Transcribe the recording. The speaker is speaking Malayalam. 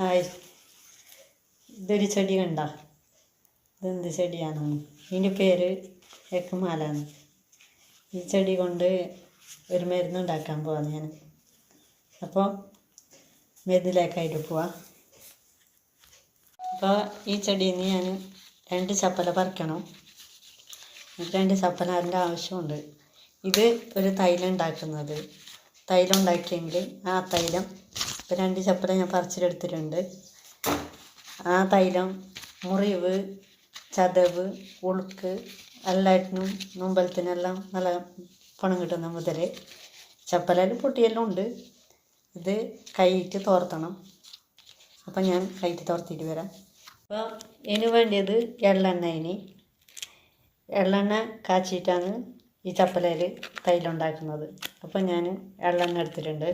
ഹായ് ഇതൊരു ചെടി കണ്ട? ഇതെന്ത് ചെടിയാണ്? ഇതിന്റെ പേര് എക്കുമാലാണ് ഈ ചെടി കൊണ്ട് ഒരു മരുന്ന് ഉണ്ടാക്കാൻ പോവാ ഞാൻ. അപ്പോൾ മരുന്നിലേക്കായിട്ട് പോവാം. അപ്പോൾ ഈ ചെടിയിൽ നിന്ന് ഞാൻ രണ്ട് ചപ്പല പറിക്കണം. രണ്ട് ചപ്പല അതിന്റെ ആവശ്യമുണ്ട്. ഇത് ഒരു തൈലം ഉണ്ടാക്കുന്നത്. തൈലം ഉണ്ടാക്കിയെങ്കിൽ ആ തൈലം ഇപ്പോൾ രണ്ട് ചപ്പല ഞാൻ പറിച്ചിലെടുത്തിട്ടുണ്ട്. ആ തൈലം മുറിവ് ചതവ് ഉളുക്ക് എല്ലാറ്റിനും മുമ്പലത്തിനെല്ലാം നല്ല പണം കിട്ടുന്ന മുതൽ ചപ്പലയിൽ പൊട്ടിയെല്ലാം ഉണ്ട്. ഇത് കൈയിട്ട് തോർത്തണം. അപ്പം ഞാൻ കൈയിട്ട് തോർത്തിട്ട് വരാം. അപ്പോൾ ഇതിന് വേണ്ടിയത് എള്ളെണ്ണ ഇനി. എള്ളെണ്ണ കാച്ചിട്ടാണ് ഈ ചപ്പലയിൽ തൈലുണ്ടാക്കുന്നത് അപ്പം ഞാൻ എള്ളെണ്ണ എടുത്തിട്ടുണ്ട്.